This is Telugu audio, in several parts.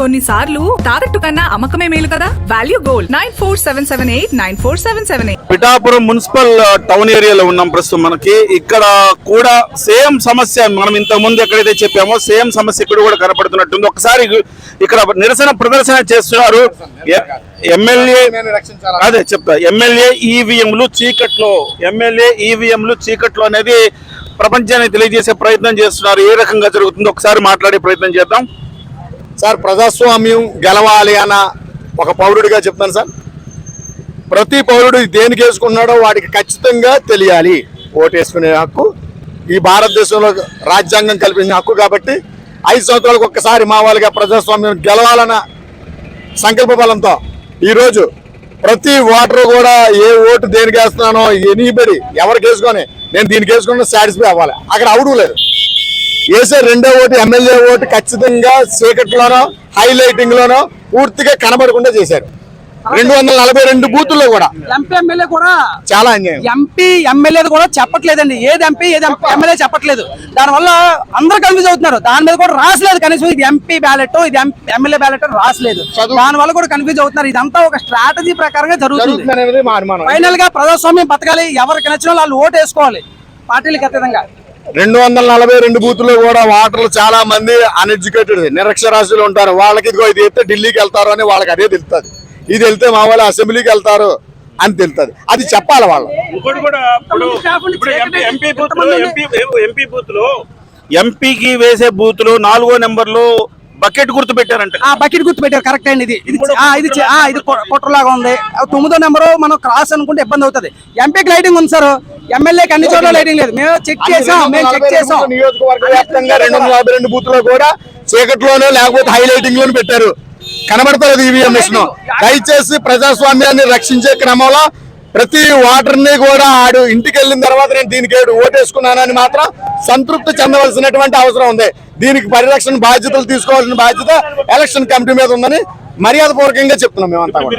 కొన్నిసార్లు తాకట్టు కన్నా అమ్మకమే మేలు కదా? Value gold nine four seven seven eight nine four seven seven eight Pithapuram municipal uh, town ఏరియాలో ఉన్నాం ప్రస్తుతం మనకి. ఇక్కడ కూడా సేమ్ సమస్య మనం ఇంతకు ముందు ఎక్కడైతే చెప్పామో సేమ్ సమస్య ఇక్కడ కూడా కనపడుతున్నట్టుంది. ఒకసారి ఇక్కడ నిరసన ప్రదర్శన చేస్తున్నారు. ఎమ్మెల్యే అదే చెప్తా. ఎమ్మెల్యే ఈవీఎంలు చీకట్లో ఎమ్మెల్యే ఈవీఎంలు చీకట్లో అనేది ప్రపంచాన్ని తెలియజేసే ప్రయత్నం చేస్తున్నారు. ఏ రకంగా జరుగుతుందో ఒకసారి మాట్లాడే ప్రయత్నం చేద్దాం. సార్ ప్రజాస్వామ్యం గెలవాలి అన్న ఒక పౌరుడిగా చెప్తాను సార్. ప్రతి పౌరుడు దేనికి వేసుకున్నాడో వాడికి ఖచ్చితంగా తెలియాలి ఓటు వేసుకునే హక్కు. ఈ భారతదేశంలో రాజ్యాంగం కల్పించిన హక్కు కాబట్టి ఐదు సంవత్సరాలకు ఒక్కసారి మా వాళ్ళగా ప్రజాస్వామ్యం గెలవాలన్న సంకల్ప బలంతో ఈరోజు ప్రతి ఓటరు కూడా ఏ ఓటు దేనికి వేస్తున్నానో ఎనీబడి ఎవరికి వేసుకొని నేను దీనికి వేసుకున్నా సాటిస్ఫై అవ్వాలి. అక్కడ అవడం లేదు. వేసే రెండో ఓటు ఎమ్మెల్యే ఓటు ఖచ్చితంగా చీకట్లోనో హైలైటింగ్ లోనో పూర్తిగా కనబడకుండా చేశారు. రెండు వందల నలభై రెండు బూతుల్లో కూడా. ఎంపీ ఎమ్మెల్యే కూడా చాలా అన్యాయం. ఎంపీ ఎమ్మెల్యే కూడా చెప్పట్లేదండి. ఏది ఎంపీ ఏది ఎమ్మెల్యే చెప్పట్లేదు. దానివల్ల అందరు కన్ఫ్యూజ్ అవుతున్నారు. దాని మీద కూడా రాసలేదు కనీసం. ఇది ఎంపీ బ్యాలెట్ ఇది ఎమ్మెల్యే బ్యాలెట్ రాసలేదు. దాని వల్ల కూడా కన్ఫ్యూజ్ అవుతున్నారు. ఇదంతా ఒక స్ట్రాటజీ ప్రకారంగా జరుగుతుంది. ఫైనల్గా ప్రజాస్వామ్యం బతకాలి. ఎవరికి నచ్చిన వాళ్ళు ఓటు వేసుకోవాలి. పార్టీలకు అతీతంగా. రెండు వందల నలభై రెండు బూతుల్లో కూడా ఓటర్లు చాలా మంది అన్ఎడ్యుకేటెడ్ నిరక్షరాస్యులు ఉంటారు. వాళ్ళకి ఇదిగో ఇది అయితే ఢిల్లీకి వెళ్తారు అని వాళ్ళకి అదే తెలుస్తుంది. ఇది వెళ్తే మా వాళ్ళు అసెంబ్లీకి వెళ్తారు అని తెలుస్తుంది. అది చెప్పాలి వాళ్ళు ఎంపీకి వేసే బూత్లో నాలుగో నెంబర్లో బకెట్ గుర్తు పెట్టారంట. ఆ బకెట్ గుర్తు పెట్టారు. కరెక్ట్ అండి ఇది. ఇది ఆ, ఇది చే- ఆ, ఇది కొట్టలాగా ఉంది. ఆ, తొమ్మిదో నెంబరు మనం క్రాస్ అనుకుంటే ఇబ్బంది అవుతుంది. ఎంపీకి లైటింగ్ ఉంది సార్. ఎమ్మెల్యేకి అన్ని చోట్ల లైటింగ్ లేదు. మేము చెక్ చేసాం. మేము చెక్ చేసాం. నియోజకవర్గ వ్యాప్తంగా రెండు వందల యాభై రెండు బూత్లో కూడా చీకట్లోనే లేకపోతే హైలైటింగ్లోనే పెట్టారు. కనబడతలేదు ఈవీఎం మిషన్ దయచేసి ప్రజాస్వామ్యాన్ని రక్షించే క్రమంలో ప్రతి ఓటర్ని కూడా ఆడు ఇంటికి వెళ్ళిన తర్వాత నేను దీనికి ఏడు ఓటేసుకున్నానని మాత్రం సంతృప్తి చెందవలసినటువంటి అవసరం ఉంది. దీనికి పరిరక్షణ బాధ్యతలు తీసుకోవాల్సిన బాధ్యత ఎలక్షన్ కమిటీ మీద ఉందని మర్యాద పూర్వకంగా చెప్తున్నాం మేమంతా కూడా.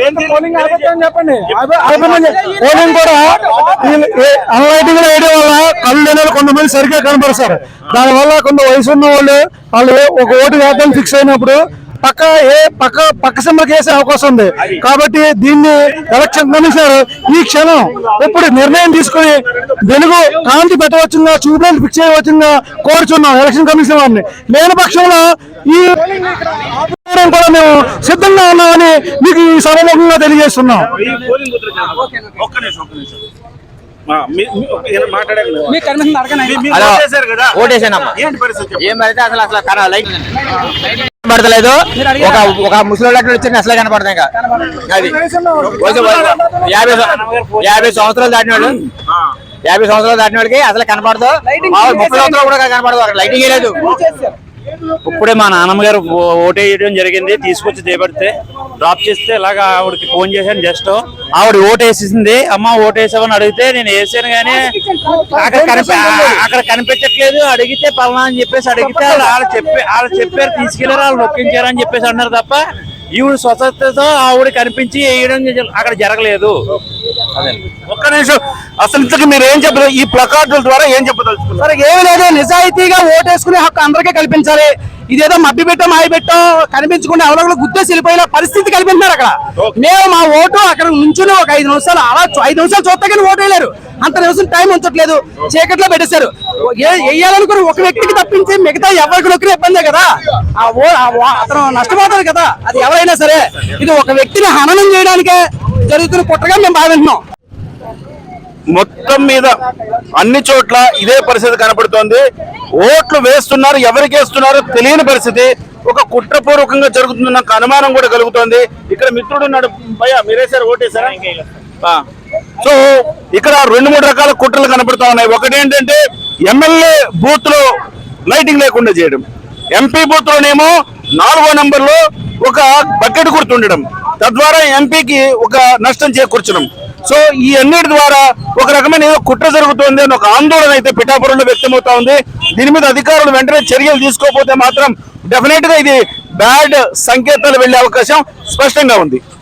పోలింగ్ కూడా అన్లైటింగ్ వేయడం వల్ల కళ్ళు లేని వాళ్ళు కొంతమంది సరిగ్గా కనపరుస్తారు దానివల్ల కొంత వయసు ఉన్న వాళ్ళు వాళ్ళు ఒక ఓటు వేద్దాం ఫిక్స్ అయినప్పుడు పక్క ఏ పక్క పక్క సింబల్కి వేసే అవకాశం ఉంది. కాబట్టి దీన్ని ఎలక్షన్ కమిషనర్ ఈ క్షణం ఇప్పుడు నిర్ణయం తీసుకుని వెలుగు కాంతి పెట్టవచ్చుగా చూపులను ఫిక్స్ చేయవచ్చుగా కోరుచున్నాం ఎలక్షన్ కమిషన్ వారిని. లేని పక్షంలో ఈ కూడా మేము సిద్ధంగా ఉన్నామని మీకు ఈ సభముఖంగా తెలియజేస్తున్నాం. ఓటేసానమ్మా. ఏం పడితే అసలు అసలు కన- లైట్ పడతలేదు ఒక ఒక ముసలి వచ్చి అసలే కనపడతాయి ఇంకా. అది. యాభై యాభై సంవత్సరాలు దాటిన వాళ్ళు. యాభై సంవత్సరాలు దాటిన వాడికి అసలు కనపడదు. ముప్పై సంవత్సరాలు కూడా కనపడదు. అక్కడ లైటింగ్ లేదు. ఇప్పుడే మా నాన్నమ్మ గారు ఓటేయడం జరిగింది. తీసుకొచ్చి చేపడితే డ్రాప్ చేస్తే ఇలాగా ఆవిడకి ఫోన్ చేశాను జస్ట్. ఆవిడ ఓటు వేసేసింది. అమ్మ ఓటు వేసావని అడిగితే నేను వేసాను కానీ అక్కడ కనిపి అక్కడ కనిపించట్లేదు. అడిగితే పలానా అని చెప్పేసి అడిగితే వాళ్ళు వాళ్ళు చెప్పి వాళ్ళు చెప్పారు తీసుకెళ్ళారు వాళ్ళు నొక్కించారు అని చెప్పేసి అన్నారు తప్ప ఈవిడ స్వతత్రతో ఆవిడ కనిపించి వేయడం అక్కడ జరగలేదు. ఒక్క నిమిషం. అసలు ఇంతకు మీరు ఏం చెప్పలేదు ఈ ప్లకార్డుల ద్వారా ఏం చెప్పదలుచుకున్నారు? సరే ఏమి లేదు. నిజాయితీగా ఓటేసుకునే హక్కు అందరికీ కల్పించాలి. ఇదేదో మబ్బి పెట్టో మాయ పెట్టో కనిపించకుండా ఎవరో గుద్దేసి వెళ్ళిపోయిన పరిస్థితి కల్పించారు అక్కడ. మేము మా ఓటు అక్కడ నుంచుని ఒక ఐదు నిమిషాలు అలా ఐదు నిమిషాలు చూస్తే కానీ ఓటు వేయలేరు. అంత నిమిషం టైం ఉంచట్లేదు. చీకట్లో పెట్టేశారు. వేయాలనుకుని ఒక వ్యక్తికి తప్పించి మిగతా ఎవరికి నొక్కిన ఇబ్బందే కదా? ఆ ఓ ఆ అతను నష్టపోతారు కదా? అది ఎవరైనా సరే. ఇది ఒక వ్యక్తిని హననం చేయడానికే జరుగుతున్న కుట్రగా మేము భావిస్తున్నాం మొత్తం మీద అన్ని చోట్ల ఇదే పరిస్థితి కనపడుతోంది. ఓట్లు వేస్తున్నారు ఎవరికి వేస్తున్నారో తెలియని పరిస్థితి. ఒక కుట్రపూర్వకంగా జరుగుతున్న నాకు అనుమానం కూడా కలుగుతోంది. ఇక్కడ మిత్రుడు ఉన్నాడు భయ మీరేసారు ఓటేసారా సో ఇక్కడ రెండు మూడు రకాల కుట్రలు కనపడుతూ ఉన్నాయి. ఒకటి ఏంటంటే ఎమ్మెల్యే బూత్లో లైటింగ్ లేకుండా చేయడం. ఎంపీ బూత్ లోనేమో నాలుగో నంబర్లో ఒక బకెట్ గుర్తుండడం. తద్వారా ఎంపీకి ఒక నష్టం చేకూర్చడం. సో ఈ అన్నిటి ద్వారా ఒక రకమైన ఏదో కుట్ర జరుగుతోంది అని ఒక ఆందోళన అయితే పిఠాపురంలో వ్యక్తమవుతా ఉంది. దీని మీద అధికారులు వెంటనే చర్యలు తీసుకోకపోతే మాత్రం డెఫినెట్గా ఇది బ్యాడ్ సంకేతాలు వెళ్ళే అవకాశం స్పష్టంగా ఉంది.